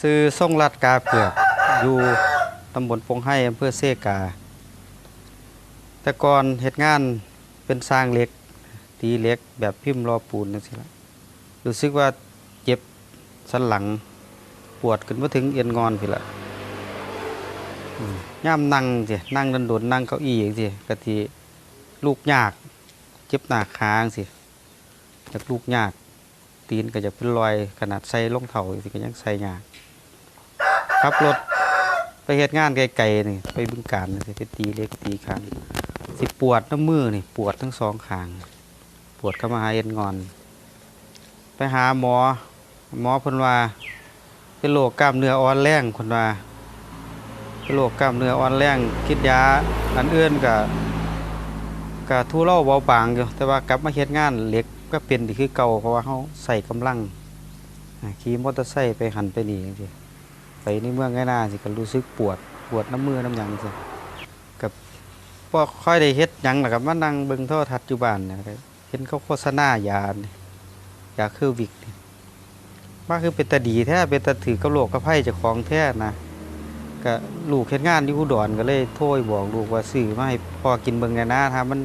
ซื้อส่งรัดกาเผือกอยู่ตำบลปงไห้อำเภอเซกา แต่ก่อนเฮ็ดงานเป็นสร้างเล็ก ตีเล็กแบบพิมพ์รอปูนจังซี่ล่ะรู้สึกว่าเจ็บสันหลังปวดขึ้นมาถึงเอ็นงอนพี่ละย่ามนั่งสินั่งโดนๆนั่งเก้าอี้จังซี่กะทิลูกยาก เจ็บหน้าขางซี่จากลูกยาก ตีนก็จะเป็นรอยขนาดใส่รองเท้าสิก็ยังใส่ยาก ขับรถไปเฮ็ดงานไกลๆนี่ไปบึงการนี่ไปตีเล็กตีข้างสิปวดน้ำมือนี่ปวดทั้งสองข้าง ปวดเข้ามาหาเอ็นงอน ไปหาหมอ หมอพนว่าเป็นโรคกล้ามเนื้ออ่อนแรงคนว่าเป็นโรคกล้ามเนื้ออ่อนแรงคิดยาอันเอื่นก็ก็ทุเลาเบาบางอยู่แต่ว่ากลับมาเฮ็ดงานเล็กก็เป็นที่คือเก่าเพราะว่าเฮาใส่กำลังขี่มอเตอร์ไซค์ไปหันไปนี่จังซี่ ไปในเมืองไงนาสิก็รู้สึกปวดปวดน้ำมือน้ำหยังจังซี่กับบ่ค่อยได้เฮ็ดหยังล่ะครับมานั่งเบิ่งโทรทัศน์อยู่บ้านเนยก็เห็นเขาโฆษณายานี่ยาคือวิกนี่ว่าคือเป็นตาดีแท้เป็นตาถือกับโลกกับไพ่จ้าของแท้นะก็ลูกเฮ็ดงานอยู่อุดรก็เลยโทรบอกลูกว่าซื้อมาให้พ่อกินเบิ่งแหน่นะถ้ามัน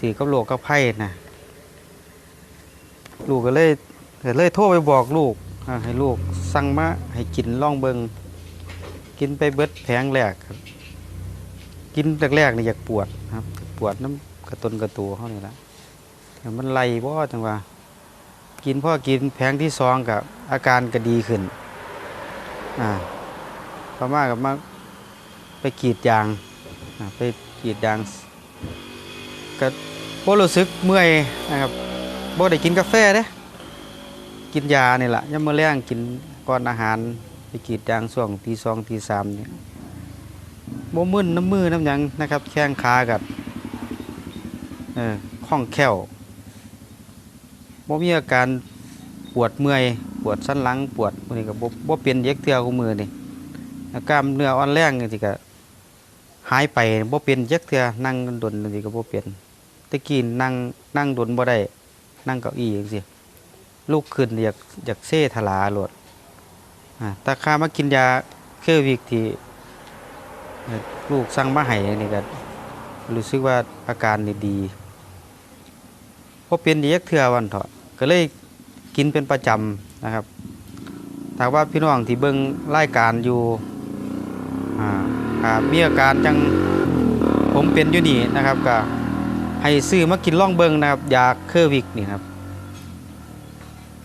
ถือกับโลกกับไพ่นะลูกก็เลยก็เลยโทรไปบอกลูก ให้ลูกสั่งมาให้กินล่องเบิงกินไปเบิดแผงแรกครับ กินแรกๆนี่อยากปวดครับ ปวดน้ำกระตุนกระตูเขานี่ละแต่มันไล่บ่จังว่า กินพ่อกินแผงที่สองกับอาการก็ดีขึ้น อ่าพอมากับมาไปกีดยางไปกีดยางก็บ่รู้สึกเมื่อยนะครับบ่ได้กินกาแฟเด้ กินยานี่แหละยามมื้อแรงกินก่อนอาหารไปกีดยางช่วงตีสองตีสามเนี่ยบ่มึนน้ำมือน้ำยังนะครับ แข้งขากับเออคล่องแคล่วบ่มีอาการปวดเมื่อยปวดสันหลังปวดพวกนี้ก็บ่บ่เป็นเย็กเทื่อของมือนี่อาการเนื้ออ่อนแรงนี่ก็หายไปบ่เป็นเย็กเทื่อนั่งดนนี่ก็บ่เป็นตะกี้นั่งนั่งดนบ่ได้นั่งเก้าอี้จังซี่ ลุกขึ้นอยากอยากเซทลาโลดอ่าแต่ข้ามากินยาเคอวิกที่ลูกสั่งมาให้นี่ก็รู้สึกว่าอาการนี่ดีพอเป็นเยกเทื่อวันเถาะก็เลยกินเป็นประจำนะครับถ้าว่าพี่น้องที่เบิ่งรายการอยู่มีอาการจังผมเป็นอยู่นี่นะครับก็ให้ซื้อมากินล่องเบิ่งนะครับยาเคอร์วิกนี่ครับ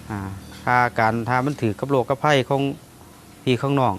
อ่าถ้าการถ้ามันถือกับโรคกับไข้ของพี่ข้างนอก